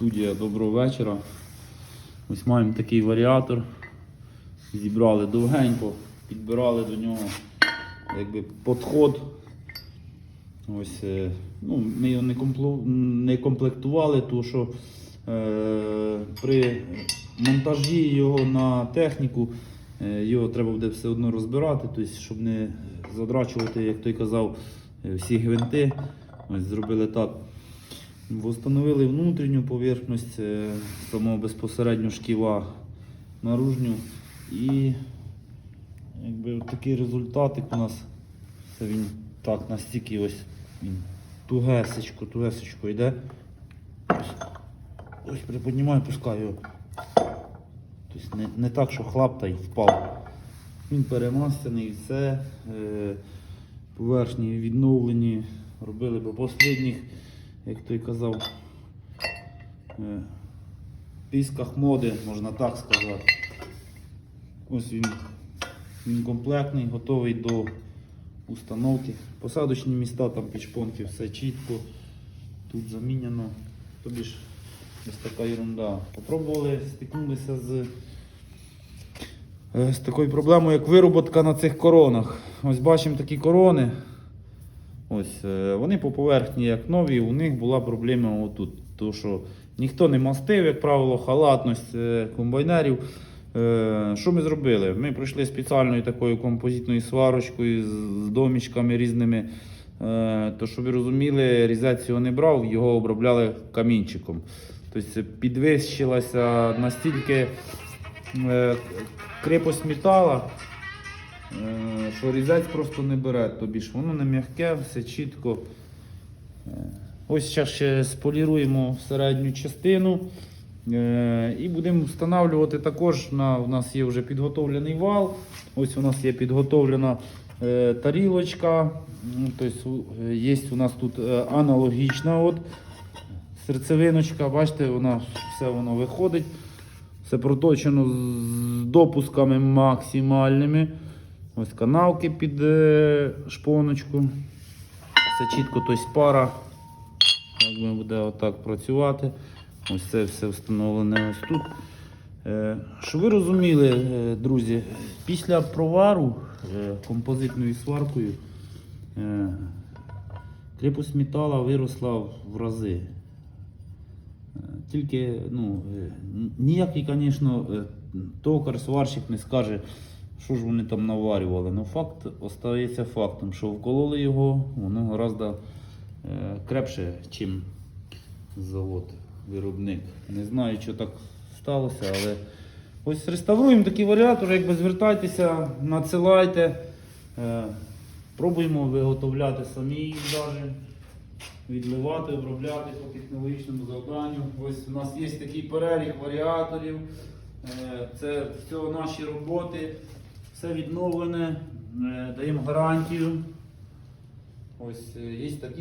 Студія доброго вечора. Ось маємо такий варіатор. Зібрали довгенько, підбирали до нього якби підход. Ось, е, ну, ми його не, не комплектували, тому що е, при монтажі його на техніку е, його треба буде все одно розбирати, тобто, щоб не задрачувати, як той казав, е, всі гвинти. Ось зробили так. Встановили внутрішню поверхність е, самого безпосередньо шківа наружню. І якби такий результатик у нас. Це він так настільки ось він тугесечко, тугесечко йде. Ось, ось приподнімаю, пускаю. Тобто не, не так, що хлап та й впав. Він перемастяний, все. Е, поверхні відновлені. Робили по останніх, як той казав, е, пісках моди, можна так сказати. Ось він, він комплектний, готовий до установки. Посадочні міста, там під шпонки, все чітко. Тут заміняно. Тобі ж ось така ерунда. Попробували, стикнулися з, е, з такою проблемою, як вироботка на цих коронах. Ось бачимо такі корони. Ось, е, вони по поверхні як нові, у них була проблема отут. Тому що ніхто не мастив, як правило, халатність е, комбайнерів. Е, Що ми зробили? Ми пройшли спеціальною такою композитною сварочкою з, домічками різними. То, щоб ви розуміли, різець його не брав, його обробляли камінчиком. Тобто підвищилася настільки крепость метала, що різець просто не бере, тобі ж воно не м'яке, все чітко. Е, Ось зараз ще споліруємо середню частину е, і будемо встановлювати також. На, у нас є вже підготовлений вал. Ось у нас є підготовлена е, тарілочка. Тобто е, є у нас тут е, аналогічна от, серцевиночка. Бачите, вона, все воно виходить. Все проточено з допусками максимальними. Ось канавки під е, шпоночку. Все чітко, тобто пара. Якби буде отак працювати. Ось це все встановлене ось тут. Е, Щоб ви розуміли, е, друзі, після провару композитною сваркою крепость метала виросла в рази. Тільки ну, ніякий, звісно, токар, сварщик не скаже, що ж вони там наварювали. Ну факт остається фактом, що вкололи його, воно гораздо е, крепше, чим завод, виробник. Не знаю, що так сталося, але ось реставруємо такі варіатори, якби звертайтеся, надсилайте. Е, Пробуємо виготовляти самі навіть відливати, обробляти по технологічному завданню. Ось у нас є такий перелік варіаторів. Е, Це все наші роботи, все відновлене, е, даємо гарантію. Ось е, є такі